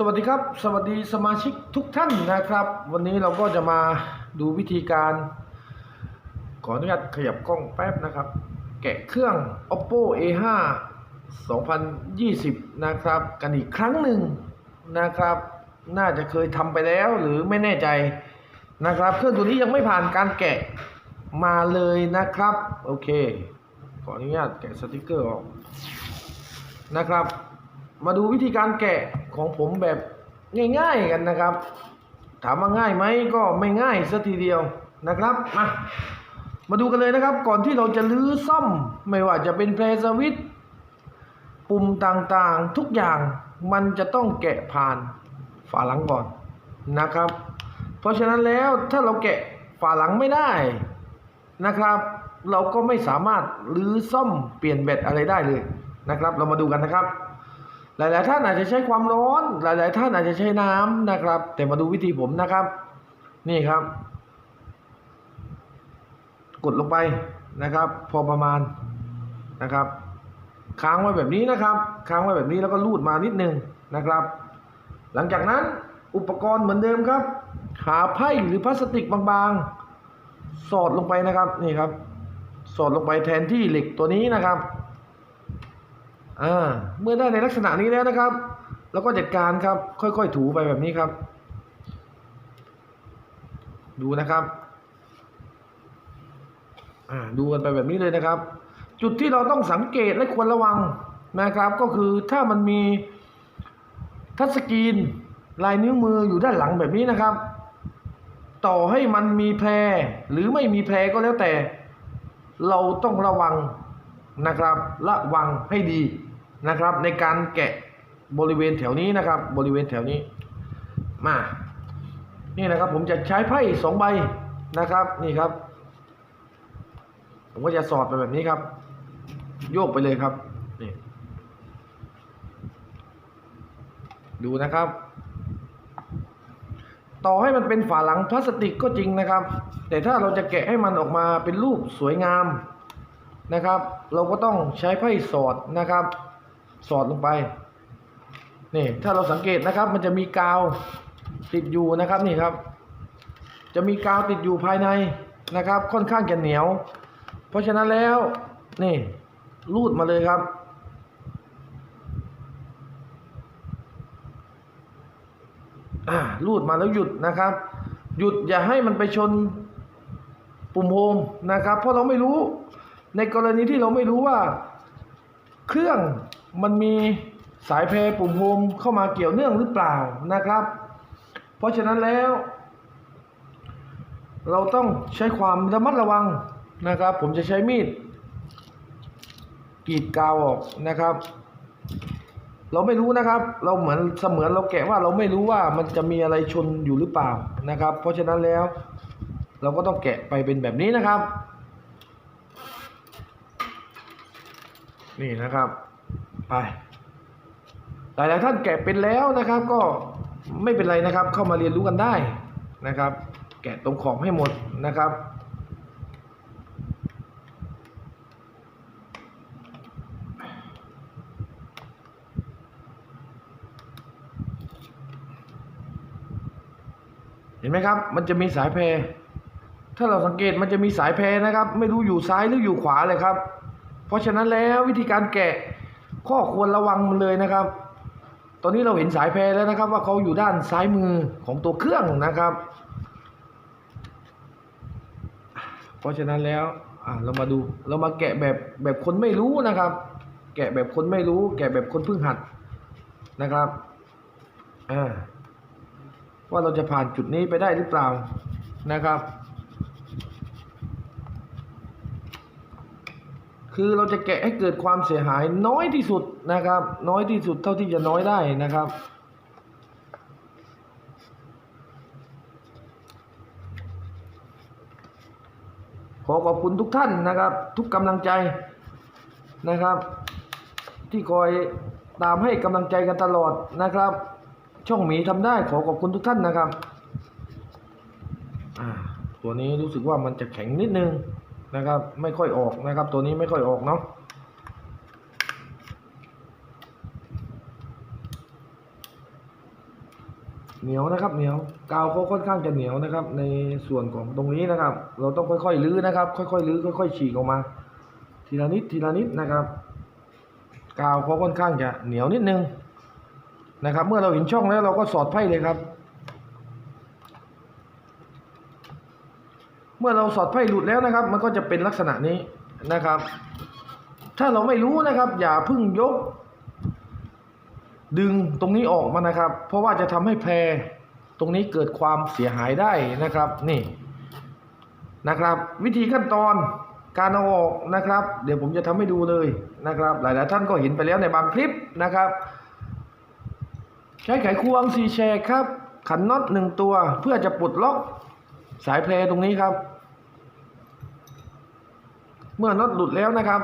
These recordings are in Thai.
สวัสดีครับ สวัสดีสมาชิกทุกท่านนะครับ วันนี้เราก็จะมาดูวิธีการ ขออนุญาตขยับกล้องแป๊บนะครับ แกะเครื่อง oppo a5 2020 นะครับ กันอีกครั้งหนึ่งนะครับ น่าจะเคยทำไปแล้วหรือไม่แน่ใจนะครับ เครื่องตัวนี้ยังไม่ผ่านการแกะมาเลยนะครับ โอเค ขออนุญาตแกะสติกเกอร์ออกนะครับ มาดูวิธีการแกะ ของผมแบบง่าย ๆกันนะครับ ถามว่าง่ายไหมก็ไม่ง่ายสัทีเดียวนะครับมามาดูกันเลยนะครับ ก่อนที่เราจะลื้อซ่อม ไม่ว่าจะเป็นเพลสวิตปุ่มต่างๆทุกอย่างมันจะต้องแกะผ่านฝาหลังก่อนนะครับ เพราะฉะนั้นแล้วถ้าเราแกะฝาหลังไม่ได้นะครับ เราก็ไม่สามารถลื้อซ่อมเปลี่ยนแบตอะไรได้เลยนะครับ เรามาดูกันนะครับ หลาย ๆ ท่านอาจจะใช้ความร้อน หลาย ๆ ท่านอาจจะใช้น้ำนะครับ แต่มาดูวิธีผมนะครับ นี่ครับ กดลงไปนะครับ พอประมาณนะครับ ค้างไว้แบบนี้นะครับ ค้างไว้แบบนี้แล้วก็ลูดมานิดนึงนะครับ หลังจากนั้นอุปกรณ์เหมือนเดิมครับ หาไพ่หรือพลาสติกบางๆ สอดลงไปนะครับนี่ครับ สอดลงไปแทนที่เหล็กตัวนี้นะครับ อ่าเมื่อได้ในลักษณะนี้แล้วนะครับ แล้วก็จัดการครับ ค่อยๆถูไปแบบนี้ครับ ดูนะครับอ่าดูกันไปแบบนี้เลยนะครับ จุดที่เราต้องสังเกตและควรระวังนะครับ ก็คือถ้ามันมีทัชสกรีนลายนิ้วมืออยู่ด้านหลังแบบนี้นะครับ ต่อให้มันมีแพรหรือไม่มีแพรก็แล้วแต่ เราต้องระวังนะครับ ระวังให้ดี นะครับ ในการแกะบริเวณแถวนี้นะครับ บริเวณแถวนี้มานี่นะครับผมจะใช้ไพ่สองใบนะครับนี่ครับ ผมก็จะสอดไปแบบนี้ครับ โยกไปเลยครับนี่ดูนะครับ ต่อให้มันเป็นฝาหลังพลาสติกก็จริงนะครับ แต่ถ้าเราจะแกะให้มันออกมาเป็นรูปสวยงามนะครับ เราก็ต้องใช้ไพ่สอดนะครับ สอดลงไปนี่ถ้าเราสังเกตนะครับ มันจะมีกาวติดอยู่นะครับนี่ครับ จะมีกาวติดอยู่ภายในนะครับ ค่อนข้างจะเหนียว เพราะฉะนั้นแล้วนี่รูดมาเลยครับ รูดมาแล้วหยุดนะครับ หยุดอย่าให้มันไปชนปุ่มโฮมนะครับ เพราะเราไม่รู้ ในกรณีที่เราไม่รู้ว่า เครื่อง มันมีสายเพรปุ่มโฮมเข้ามาเกี่ยวเนื่องหรือเปล่านะครับ เพราะฉะนั้นแล้ว เราต้องใช้ความระมัดระวังนะครับ ผมจะใช้มีดกรีดกาวออกนะครับ เราไม่รู้นะครับ เราเหมือนเสมือนเราแกะว่าเราไม่รู้ว่ามันจะมีอะไรชนอยู่หรือเปล่านะครับ เพราะฉะนั้นแล้ว เราก็ต้องแกะไปเป็นแบบนี้นะครับ นี่นะครับ ไป หลายๆท่านแกะเป็นแล้วนะครับ ก็ไม่เป็นไรนะครับ เข้ามาเรียนรู้กันได้นะครับ แกะตรงขอบให้หมดนะครับเห็นไหมครับ มันจะมีสายแพร ถ้าเราสังเกตมันจะมีสายแพรนะครับ ไม่รู้อยู่ซ้ายหรืออยู่ขวาเลยครับ เพราะฉะนั้นแล้ววิธีการแกะ ข้อควรระวังมันเลยนะครับ ตอนนี้เราเห็นสายแพรแล้วนะครับ ว่าเขาอยู่ด้านซ้ายมือของตัวเครื่องนะครับ เพราะฉะนั้นแล้วอะเรามาดูเรามาแกะแบบแบบคนไม่รู้นะครับ แกะแบบคนไม่รู้ แกะแบบคนเพิ่งหัดนะครับอ่าว่าเราจะผ่านจุดนี้ไปได้หรือเปล่านะครับ คือเราจะแกะให้เกิดความเสียหายน้อยที่สุดนะครับ น้อยที่สุดเท่าที่จะน้อยได้นะครับ ขอขอบคุณทุกท่านนะครับ ทุกกำลังใจนะครับ ที่คอยตามให้กำลังใจกันตลอดนะครับ ช่องหมีทำได้ขอขอบคุณทุกท่านนะครับอ่าตัวนี้รู้สึกว่ามันจะแข็งนิดนึง นะครับ ไม่ค่อยออกนะครับ ตัวนี้ไม่ค่อยออกเนาะเหนียวนะครับเหนียวกาวเขาค่อนข้างจะเหนียวนะครับ ในส่วนของตรงนี้นะครับ เราต้องค่อยๆลื้อนะครับ ค่อยๆลื้อค่อย ๆ ฉีกออกมา ทีละนิดทีละนิดนะครับ กาวเขาค่อนข้างจะเหนียวนิดนึงนะครับ เมื่อเราเห็นช่องแล้วเราก็สอดไพ่เลยครับ เมื่อเราสอดไพ่หลุดแล้วนะครับ มันก็จะเป็นลักษณะนี้นะครับ ถ้าเราไม่รู้นะครับ อย่าพึ่งยก ดึงตรงนี้ออกมานะครับ เพราะว่าจะทำให้แพรตรงนี้เกิดความเสียหายได้นะครับนี่นะครับ วิธีขั้นตอนการเอาออกนะครับ เดี๋ยวผมจะทำให้ดูเลยนะครับ หลาย ๆ ท่านก็เห็นไปแล้วในบางคลิปนะครับ ใช้ไขควงซีแชกครับ ขันน็อตหนึ่งตัวเพื่อจะปลดล็อก สายแพรตรงนี้ครับ เมื่อน็อตหลุดแล้วนะครับ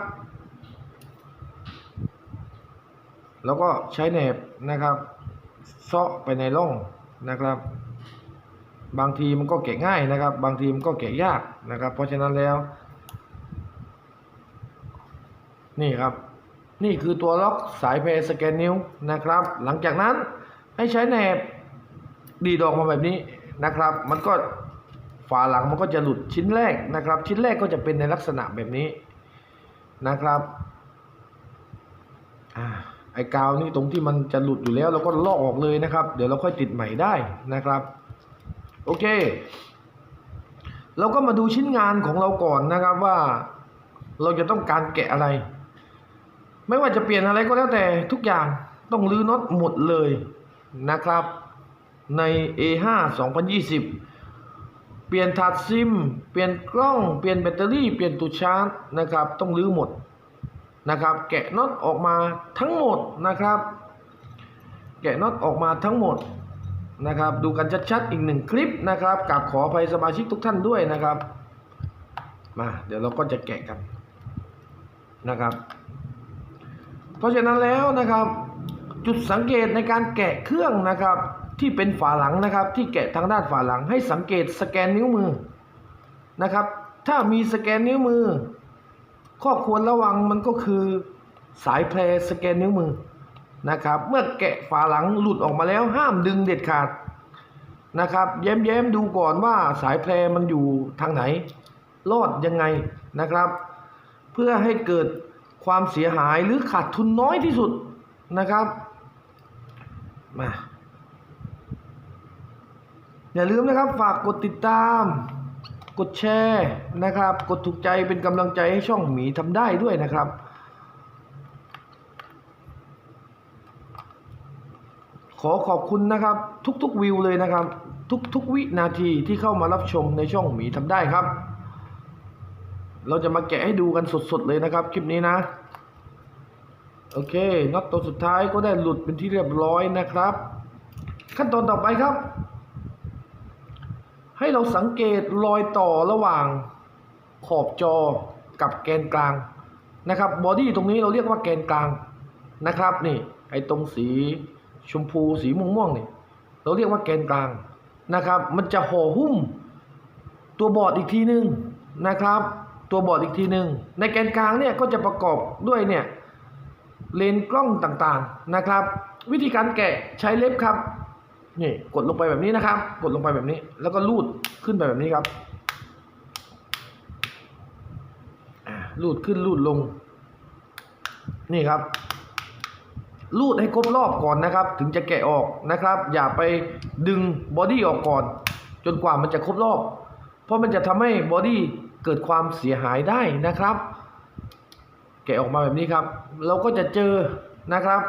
แล้วก็ใช้แหนบนะครับเซาะไปในร่องนะครับ บางทีมันก็แกะง่ายนะครับ บางทีมันก็แกะยากนะครับ เพราะฉะนั้นแล้ว นี่ครับ นี่คือตัวล็อกสายเพสแกนนิ้วนะครับ หลังจากนั้นให้ใช้แหนบดีดออกมาแบบนี้นะครับ มันก็ ฝาหลังมันก็จะหลุดชิ้นแรกนะครับ ชิ้นแรกก็จะเป็นในลักษณะแบบนี้นะครับอไอ้กาวนี่ตรงที่มันจะหลุดอยู่แล้วเราก็ลอกออกเลยนะครับ เดี๋ยวเราค่อยติดใหม่ได้นะครับ โอเค เราก็มาดูชิ้นงานของเราก่อนนะครับว่า เราจะต้องการแกะอะไร ไม่ว่าจะเปลี่ยนอะไรก็แล้วแต่ทุกอย่างต้องรื้อน็อตหมดเลยนะครับ ใน A5 2020 เปลี่ยนถาดซิม เปลี่ยนกล้อง เปลี่ยนแบตเตอรี่ เปลี่ยนตัวชาร์จนะครับ ต้องรื้อหมดนะครับ แกะน็อตออกมาทั้งหมดนะครับ แกะน็อตออกมาทั้งหมดนะครับ ดูกันชัดๆอีกหนึ่งคลิปนะครับกับขออภัยสมาชิกทุกท่านด้วยนะครับ มาเดี๋ยวเราก็จะแกะกันนะครับ เพราะฉะนั้นแล้วนะครับ จุดสังเกตในการแกะเครื่องนะครับ ที่เป็นฝาหลังนะครับ ที่แกะทางด้านฝาหลัง ให้สังเกตสแกนนิ้วมือนะครับ ถ้ามีสแกนนิ้วมือ ข้อควรระวังมันก็คือสายแพรสแกนนิ้วมือนะครับ เมื่อแกะฝาหลังหลุดออกมาแล้วห้ามดึงเด็ดขาดนะครับแย้มๆดูก่อนว่าสายแพรมันอยู่ทางไหน รอดยังไงนะครับ เพื่อให้เกิดความเสียหายหรือขาดทุนน้อยที่สุดนะครับมา อย่าลืมนะครับฝากกดติดตาม กดแชร์นะครับ กดถูกใจเป็นกำลังใจให้ช่องหมีทำได้ด้วยนะครับ ขอขอบคุณนะครับทุกๆวิวเลยนะครับ ทุกๆวินาทีที่เข้ามารับชมในช่องหมีทำได้ครับ เราจะมาแกะให้ดูกันสดๆเลยนะครับคลิปนี้นะโอเคน็อตตัวสุดท้ายก็ได้หลุดเป็นที่เรียบร้อยนะครับ ขั้นตอนต่อไปครับ ให้เราสังเกตรอยต่อระหว่างขอบจอกับแกนกลางนะครับบอดี้ตรงนี้เราเรียกว่าแกนกลางนะครับนี่ไอ้ตรงสีชมพูสีม่วงม่วงๆนี่เราเรียกว่าแกนกลางนะครับ มันจะห่อหุ้ม ตัวบอร์ดอีกทีหนึ่งนะครับ ตัวบอร์ดอีกทีหนึ่งในแกนกลางเนี่ยก็จะประกอบด้วยเนี่ยเลนส์กล้องต่างๆนะครับ วิธีการแกะใช้เล็บครับ นี่กดลงไปแบบนี้นะครับ กดลงไปแบบนี้ แล้วก็ลูดขึ้นไปแบบนี้ครับลูดขึ้นลูดลง นี่ครับ ลูดให้ครบรอบก่อนนะครับ ถึงจะแกะออกนะครับ อย่าไปดึงบอดี้ออกก่อน จนกว่ามันจะครบรอบ เพราะมันจะทำให้บอดี้เกิดความเสียหายได้นะครับ แกะออกมาแบบนี้ครับ เราก็จะเจอนะครับ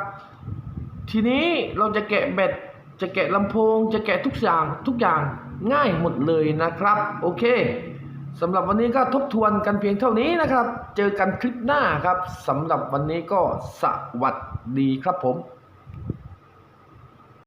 ทีนี้เราจะแกะแบต จะแกะลำโพง จะแกะทุกอย่างทุกอย่างง่ายหมดเลยนะครับ โอเคสำหรับวันนี้ก็ทบทวนกันเพียงเท่านี้นะครับ เจอกันคลิปหน้าครับสำหรับวันนี้ก็สวัสดีครับผม